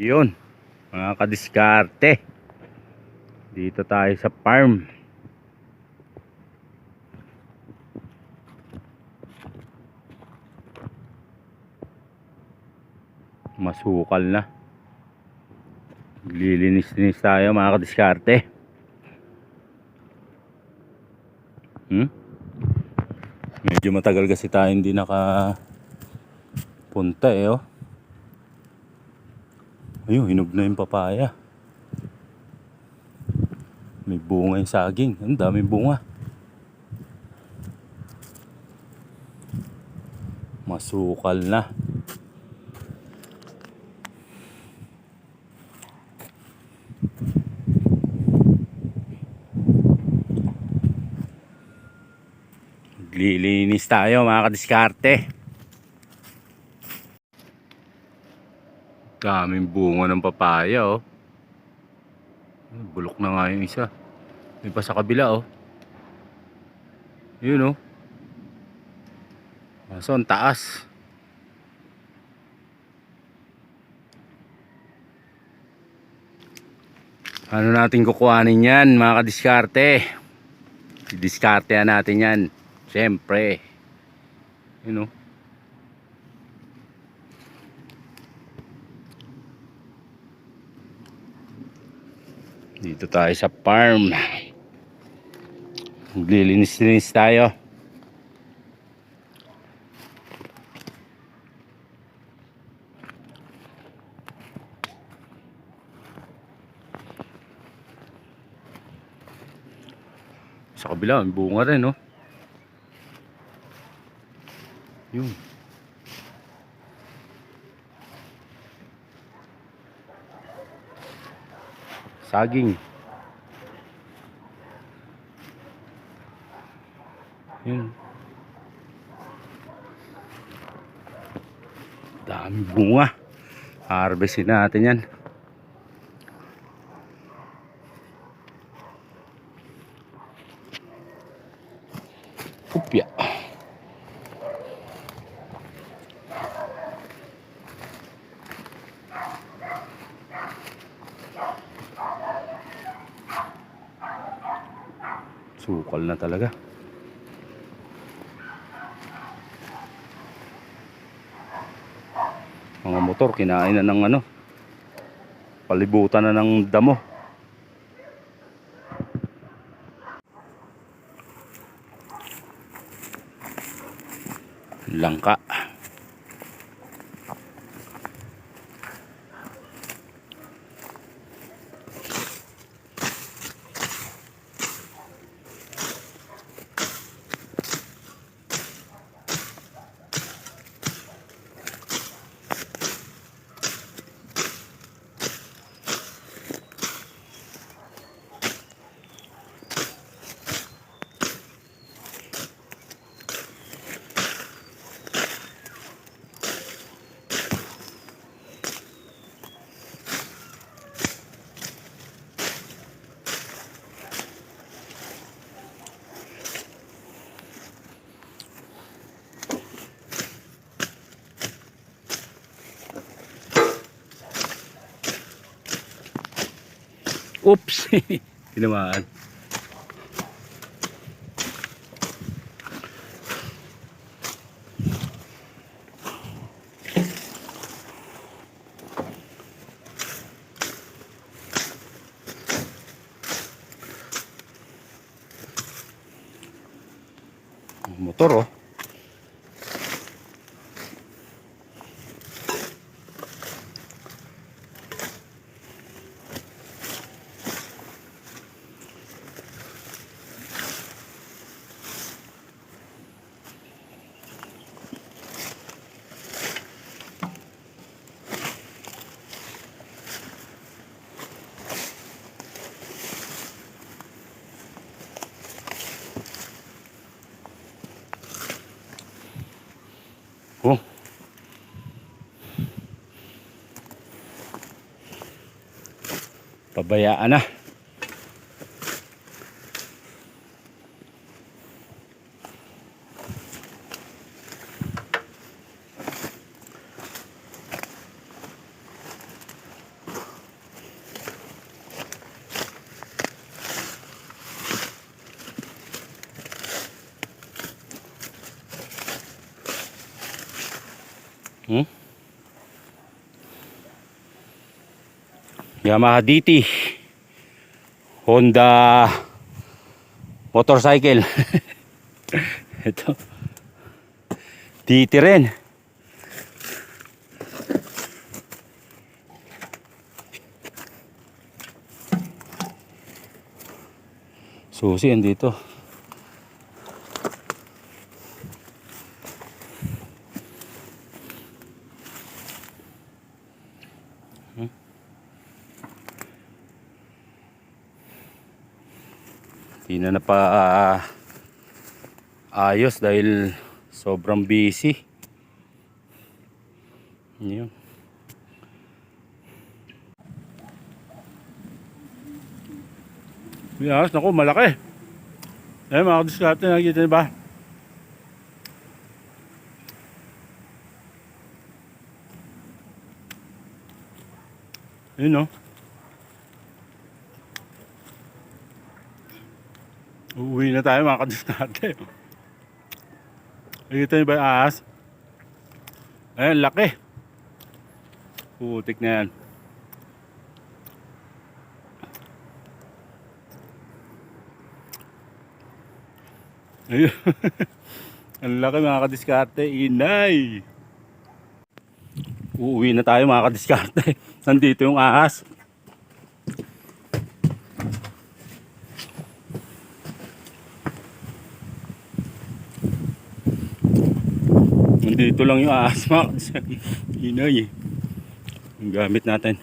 Yun, mga kadiskarte. Dito tayo sa farm. Masukal na. Lilinis-linis tayo mga kadiskarte. Hmm? Medyo matagal kasi tayo hindi naka punta eh oh. Ayun, hinog na yung papaya. May bunga yung saging. Ang daming bunga. Masukal na. Lilinis tayo mga kadiskarte. Daming bunga ng papaya oh. Bulok na nga yung isa. May pa sa kabila oh. Yun oh. Kaso ang taas. Ano natin kukuhanin yan mga kadiskarte? Didiskartehan natin yan. Siyempre. Yun oh. Dito tayo sa farm. Maglilinis-linis tayo. Sa kabila, may bunga rin, no? Yun. Saging. Yun. Dami bunga. Harvestin natin yan. Sukal na talaga. Mga motor kinain na ng ano. Palibutan na ng damo. Langka. Oops! Tinamaan. Motor oh. pabayaan na Hmm? Yamaha DT. Honda motorcycle. Ito. DT rin. Susi andito. Hindi na napa ah, ayos dahil sobrang busy. Yun. Yes, naku, malaki. Eh, mga diskarte, nakikita niyo ba? Yun, no? Uuwi na tayo mga kadiskarte. Nakikita ba yung ahas? Ayan, laki. Putik na yan. Ayun. Ang laki mga kadiskarte. Inay! Uuwi na tayo mga kadiskarte. Nandito yung ahas. Nandito lang yung ahas mga kadiskarte. Inay eh. Ang gamit natin.